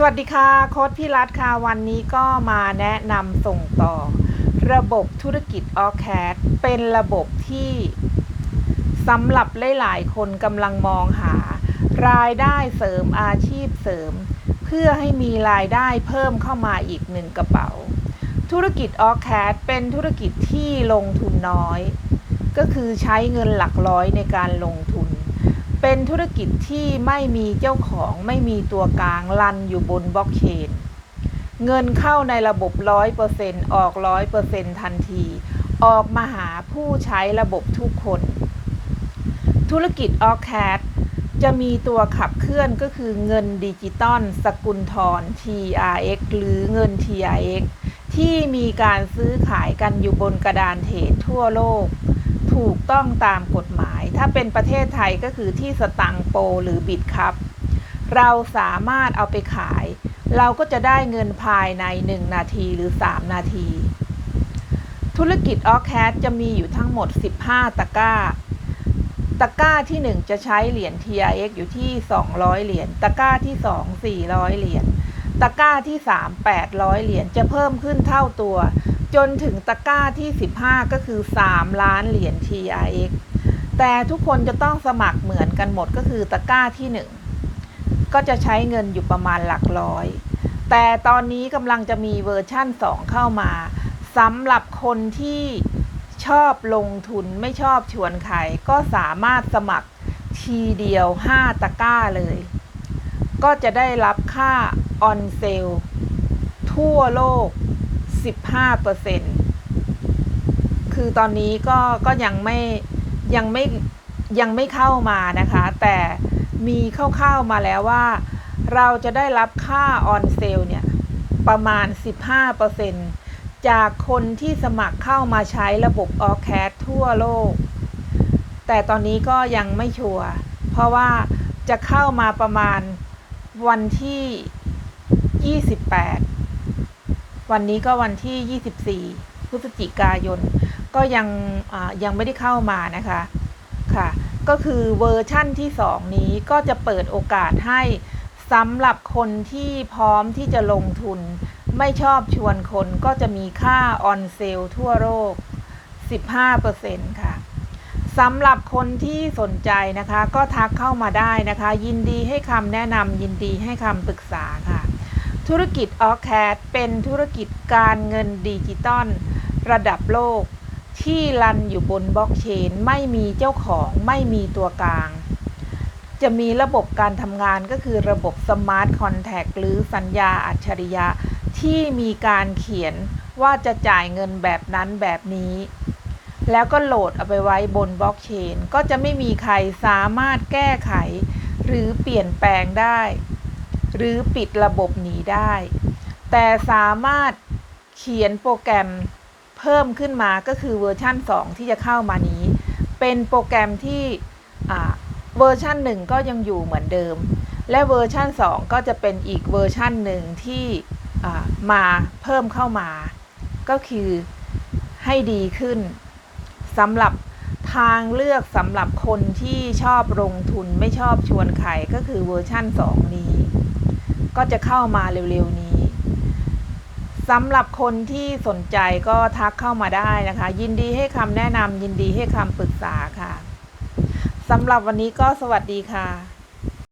สวัสดีค่ะโค้ดพี่รัฐค่ะวันนี้ก็มาแนะนำส่งต่อ ระบบธุรกิจ o r c a d เป็นระบบที่สำหรับหลายๆคนกำลังมองหา รายได้เสริมอาชีพเสริม เพื่อให้มีรายได้เพิ่มเข้ามาอีกหนึ่งกระเป๋า ธุรกิจ o r c a d เป็นธุรกิจที่ลงทุนน้อย ก็คือใช้เงินหลักร้อยในการลงทุน เป็นธุรกิจที่ไม่มีเจ้าของไม่มีตัวกลางรันอยู่บนบล็อกเชน เงินเข้าในระบบ100%ออก100%ทันที ออกมาหาผู้ใช้ระบบทุกคน ธุรกิจ o r c a d จะมีตัวขับเคลื่อนก็คือเงินดิจิตอลสกุลทร TRX หรือเงิน TRX ที่มีการซื้อขายกันอยู่บนกระดานเทรดทั่วโลก ถูกต้องตามกฎหมาย ถ้าเป็นประเทศไทยก็คือที่สตังโปหรือบิตครับ เราสามารถเอาไปขาย เราก็จะได้เงินภายใน 1 นาทีหรือ 3 นาที ธุรกิจออแคสจะมีอยู่ทั้งหมด 15 ตะกร้า ตะกร้าที่ 1 จะใช้เหรียญ TRX อยู่ที่ 200 เหรียญ ตะกร้าที่ 2 400 เหรียญ ตะกร้าที่ 3 800 เหรียญ จะเพิ่มขึ้นเท่าตัวจนถึงตะกร้าที่ 15 ก็คือ 3 ล้านเหรียญ TRX แต่ทุกคนจะต้องสมัครเหมือนกันหมดก็คือตะกร้าที่ 1 ก็จะใช้เงินอยู่ประมาณหลักร้อย แต่ตอนนี้กำลังจะมีเวอร์ชั่น 2 เข้ามาสำหรับคนที่ชอบลงทุนไม่ชอบชวนใครก็สามารถสมัครทีเดียว 5 ตะกร้าเลย ก็จะได้รับค่าออนเซลทั่วโลก 15%คือตอนนี้ก็ก็ยังไม่ ยังไม่ยังไม่เข้ามานะคะ แต่มีเข้าๆมาแล้วว่า เราจะได้รับค่าออนเซลเนี่ยประมาณ 15%จากคนที่สมัครเข้ามาใช้ระบบออแคสทั่วโลก แต่ตอนนี้ก็ยังไม่ชัวร์เพราะว่าจะเข้ามาประมาณวันที่ 28 วันนี้ก็วันที่ 24 พฤศจิกายน ก็ยังยังไม่ได้เข้ามานะคะค่ะก็คือเวอร์ชั่นที่ 2 นี้ก็จะเปิดโอกาสให้สำหรับคนที่พร้อมที่จะลงทุน ไม่ชอบชวนคนก็จะมีค่าออนเซลทั่วโลก 15%ค่ะสำหรับคนที่สนใจนะคะ ก็ทักเข้ามาได้นะคะ ยินดีให้คำแนะนำยินดีให้คำปรึกษาค่ะ ธุรกิจออแคดเป็นธุรกิจการเงินดิจิตอล ระดับโลก ที่รันอยู่บนบล็อกเชน ไม่มีเจ้าของไม่มีตัวกลาง จะมีระบบการทำงานก็คือระบบสมาร์ทคอนแท็กหรือสัญญาอัจฉริยะ ที่มีการเขียนว่าจะจ่ายเงินแบบนั้นแบบนี้ แล้วก็โหลดเอาไปไว้บนบล็อกเชน ก็จะไม่มีใครสามารถแก้ไข หรือเปลี่ยนแปลงได้ หรือปิดระบบหนีได้ แต่สามารถเขียนโปรแกรม เพิ่มขึ้นมาก็คือเวอร์ชัน2 ที่จะเข้ามานี้ เป็นโปรแกรมที่เวอร์ชัน1 ก็ยังอยู่เหมือนเดิม และเวอร์ชัน2 ก็จะเป็นอีกเวอร์ชันหนึ่งที่มาเพิ่มเข้ามา ก็คือให้ดีขึ้นสำหรับทางเลือกสำหรับคนที่ชอบลงทุนไม่ชอบชวนใครก็คือเวอร์ชั่น 2 นี้ ก็จะเข้ามาเร็วๆนี้ สำหรับคนที่สนใจก็ทักเข้ามาได้นะคะ ยินดีให้คำแนะนำยินดีให้คำปรึกษาค่ะสำหรับวันนี้ก็สวัสดีค่ะ